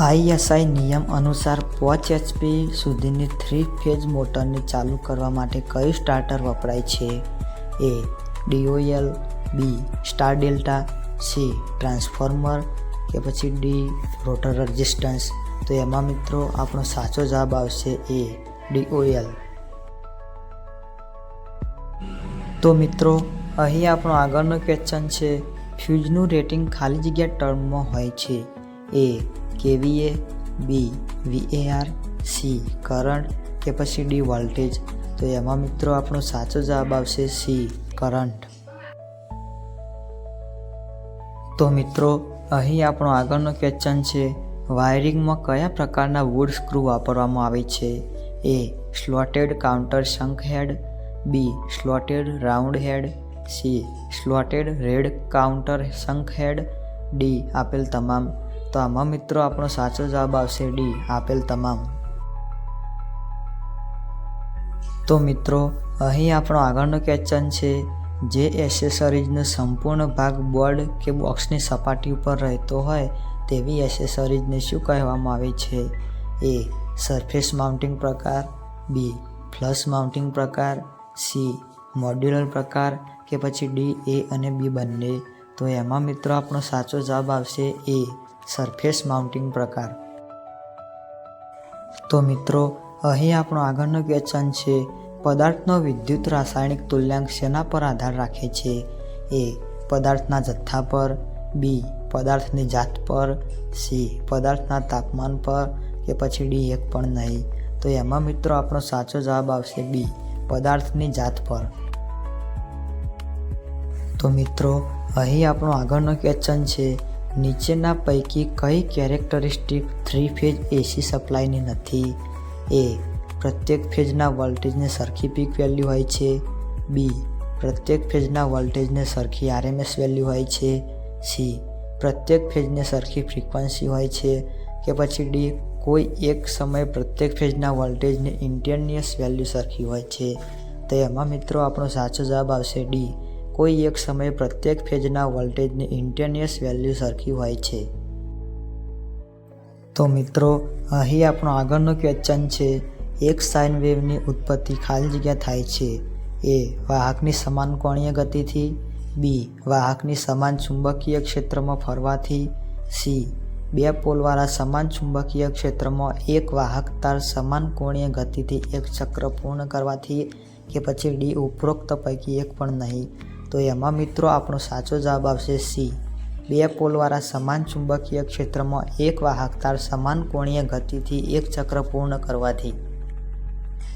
ISI નિયમ અનુસાર પાંચ એચપી સુધીની થ્રી ફેઝ મોટરને ચાલુ કરવા માટે કયું સ્ટાર્ટર વપરાય છે? A, DOL, B, star delta, C, transformer કે પછી ડી, રોટર રેઝિસ્ટન્સ? તો એમાં મિત્રો આપણો સાચો જવાબ આવશે એ, ડીઓએલ. તો મિત્રો, અહીં આપણો આગળનો ક્વેશ્ચન છે, ફ્યુઝનું રેટિંગ ખાલી જગ્યા ટર્મમાં હોય છે. A kVA, B VAR C, current કે પછી ડી, વોલ્ટેજ? તો એમાં મિત્રો આપણો સાચો જવાબ આવશે સી, કરંટ. તો મિત્રો, અહીં આપણો આગળનો ક્વેશ્ચન છે, વાયરિંગમાં કયા પ્રકારના વુડ સ્ક્રૂ વાપરવામાં આવે છે? A slotted counter sunk head B slotted round head C slotted red counter sunk head D, આપેલ તમામ તો આમાં મિત્રો આપણો સાચો જવાબ આવશે ડી, આપેલ તમામ. તો મિત્રો, અહીં આપણો આગળનો ક્વેશ્ચન છે, જે એસેસરીઝનો સંપૂર્ણ ભાગ બોર્ડ કે બોક્સની સપાટી ઉપર રહેતો હોય, તેવી એસેસરીઝને શું કહેવામાં આવે છે? એ સરફેસ માઉન્ટિંગ પ્રકાર, બી ફ્લશ માઉન્ટિંગ પ્રકાર, સી મોડ્યુલર પ્રકાર કે પછી ડી, એ અને બી બંને. તો એમાં મિત્રો આપણો સાચો જવાબ આવશે એ. સરફેસ માઉન્ટિંગ પ્રકાર. તો મિત્રો, અહીં આપણો આગળનો ક્વેશ્ચન છે, પદાર્થનો વિદ્યુત રાસાયણિક તુલ્યાંક શેના પર આધાર રાખે છે? એ, પદાર્થના જથ્થા પર બી પદાર્થની જાત પર સી પદાર્થના તાપમાન પર, કે પછી ડી એક પણ નહીં. તો એમાં મિત્રો આપણો સાચો જવાબ આવશે બી પદાર્થની જાત પર. તો મિત્રો, અહીં આપણો આગળનો ક્વેશ્ચન છે નીચેના પૈકી કઈ કેરેક્ટરિસ્ટિક થ્રી ફેઝ એસી સપ્લાયની નથી? એ પ્રત્યેક ફેઝના વોલ્ટેજને સરખી પીક વેલ્યુ હોય છે. બી પ્રત્યેક ફેઝના વોલ્ટેજને સરખી આરએમએસ વેલ્યુ હોય છે. સી પ્રત્યેક ફેઝને સરખી ફ્રીક્વન્સી હોય છે કે પછી ડી કોઈ એક સમયે પ્રત્યેક ફેઝના વોલ્ટેજની ઇન્ટેનિયસ વેલ્યુ સરખી હોય છે. તો એમાં મિત્રો આપણો સાચો જવાબ આવશે ડી કોઈ એક સમયે પ્રત્યેક ફેઝના વોલ્ટેજની ઇન્ટેનિયસ વેલ્યુ સરખી હોય છે. તો મિત્રો, અહીં આપણો આગળનો ક્વેશ્ચન છે, એક સાઇન વેવની ઉત્પત્તિ ખાલી જગ્યા થાય છે. એ, વાહકની સમાન કોણીય ગતિથી. બી, વાહકની સમાન ચુંબકીય ક્ષેત્રમાં ફરવાથી. સી, બે પોલવાળા સમાન ચુંબકીય ક્ષેત્રમાં એક વાહક તાર સમાન કોણીય ગતિથી એક ચક્ર પૂર્ણ કરવાથી કે પછી ડી ઉપરોક્ત પૈકી એક પણ નહીં. તો એમાં મિત્રો આપણો સાચો જવાબ આવશે સી. બે પોલવાળા સમાન ચુંબકીય ક્ષેત્રમાં એક વાહક તાર સમાન કોણીય ગતિથી એક ચક્ર પૂર્ણ કરવાથી.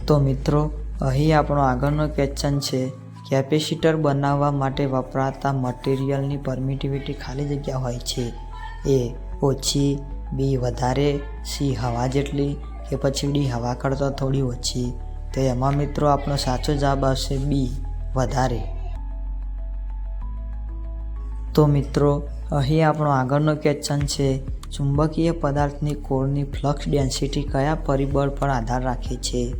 તો મિત્રો, અહીં આપણો આગળનો ક્વેશ્ચન છે, કેપેસિટર બનાવવા માટે વપરાતા મટીરિયલની પરમિટિવિટી ખાલી જગ્યા હોય છે? એ ઓછી, બી વધારે, સી હવા જેટલી કે પછી ડી હવા કરતાં થોડી ઓછી? તો એમાં મિત્રો આપણો સાચો જવાબ આવશે બી, વધારે. તો મિત્રો, અહીં આપણો આગળનો ક્વેશ્ચન છે, ચુંબકીય પદાર્થની કોરની ફ્લક્સ ડેન્સિટી કયા પરિબળ પર આધાર રાખે છે?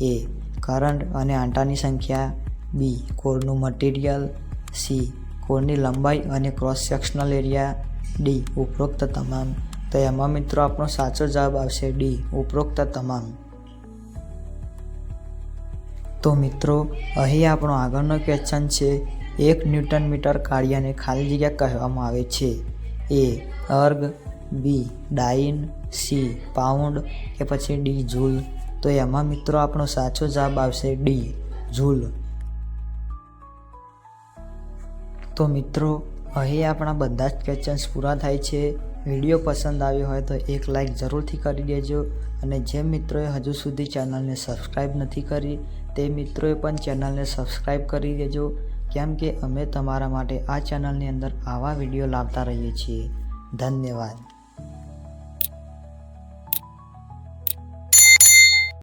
એ, કરંટ અને આંટાની સંખ્યા, બી, કોરનું મટીરિયલ, સી, કોરની લંબાઈ અને ક્રોસ સેક્શનલ એરિયા, ડી, ઉપરોક્ત તમામ. તો એમાં મિત્રો આપણો સાચો જવાબ આવશે ડી, ઉપરોક્ત તમામ. તો મિત્રો, અહીં આપણો આગળનો ક્વેશ્ચન છે એક ન્યૂટન મીટર કાર્યને ખાલી જગ્યા કહેવામાં આવે છે. A, erg, B, dyne, C, pound કે પછી ડી ઝૂલ તો એમાં મિત્રો આપણો સાચો જવાબ આવશે ડી ઝૂલ તો મિત્રો, અહીં આપણા બધા જ ક્વેશ્ચન્સ પૂરા થાય છે. વીડિયો પસંદ આવ્યો હોય તો એક લાઈક જરૂરથી કરી દેજો અને જે મિત્રોએ હજુ સુધી ચેનલને સબસ્ક્રાઈબ નથી કરી, તે મિત્રોએ પણ ચેનલને સબસ્ક્રાઈબ કરી દેજો. કેમ કે અમે તમારા માટે આ ચેનલની અંદર આવા વીડિયો લાવતા રહીએ છીએ. ધન્યવાદ.